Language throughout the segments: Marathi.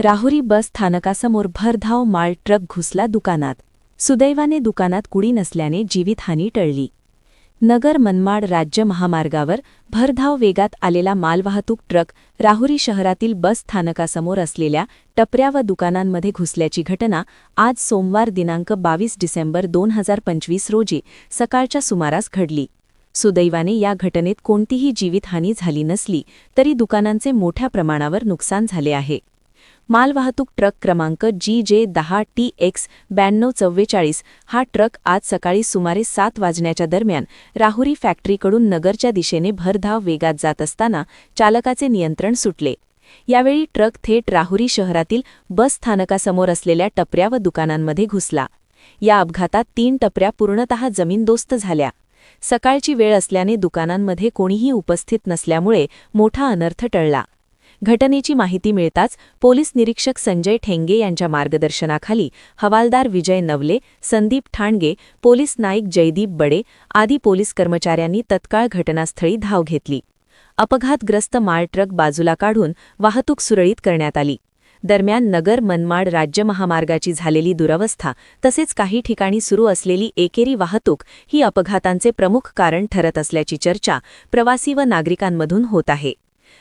राहुरी बस स्थानकासमोर भरधाव माल ट्रक घुसला दुकानात. सुदैवाने दुकानात कुडी नसल्याने जीवितहानी टळली. नगर मनमाड राज्य महामार्गावर भरधाव वेगात आलेला मालवाहतूक ट्रक राहुरी शहरातील बस स्थानकासमोर असलेल्या टपऱ्या व दुकानांमध्ये घुसल्याची घटना आज सोमवार दिनांक बावीस डिसेंबर दोन हजार पंचवीस रोजी सकाळच्या सुमारास घडली. सुदैवाने या घटनेत कोणतीही जीवितहानी झाली नसली तरी दुकानांचे मोठ्या प्रमाणावर नुकसान झाले आहे. मालवाहतूक ट्रक क्रमांक जी जे दहा टी एक्स ब्याण्णव चव्वेचाळीस हा ट्रक आज सकाळी सुमारे सात वाजण्याच्या दरम्यान राहुरी फॅक्टरीकडून नगरच्या दिशेने भरधाव वेगात जात असताना चालकाचे नियंत्रण सुटले. यावेळी ट्रक थेट राहुरी शहरातील बस स्थानकासमोर असलेल्या टपऱ्या व दुकानांमध्ये घुसला. या अपघातात तीन टपऱ्या पूर्णतः जमीनदोस्त झाल्या. सकाळची वेळ असल्याने दुकानांमध्ये कोणीही उपस्थित नसल्यामुळे मोठा अनर्थ टळला. घटनेची माहिती मिळताच पोलीस निरीक्षक संजय ठेंगे यांच्या मार्गदर्शनाखाली हवालदार विजय नवले संदीप ठाणगे पोलीस नाईक जयदीप बडे आदी पोलीस कर्मचाऱ्यांनी तत्काळ घटनास्थळी धाव घेतली. अपघातग्रस्त माल ट्रक बाजूला काढून वाहतूक सुरळीत करण्यात आली. दरम्यान नगर मनमाड राज्य महामार्गाची झालेली दुरवस्था तसेच काही ठिकाणी सुरू असलेली एकेरी वाहतूक ही अपघातांचे प्रमुख कारण ठरत असल्याची चर्चा प्रवासी व नागरिकांमधून होत आहे.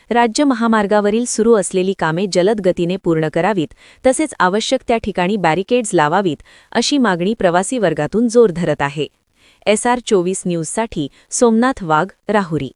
राज्य महामार्गावरील सुरू असलेली कामे जलद गतीने पूर्ण करावीत तसेच आवश्यक त्या ठिकाणी बॅरिकेड्स लावावीत अशी मागणी प्रवासी वर्गातून जोर धरत आहे. एस आर चोवीस न्यूजसाठी सोमनाथ वाघ राहुरी.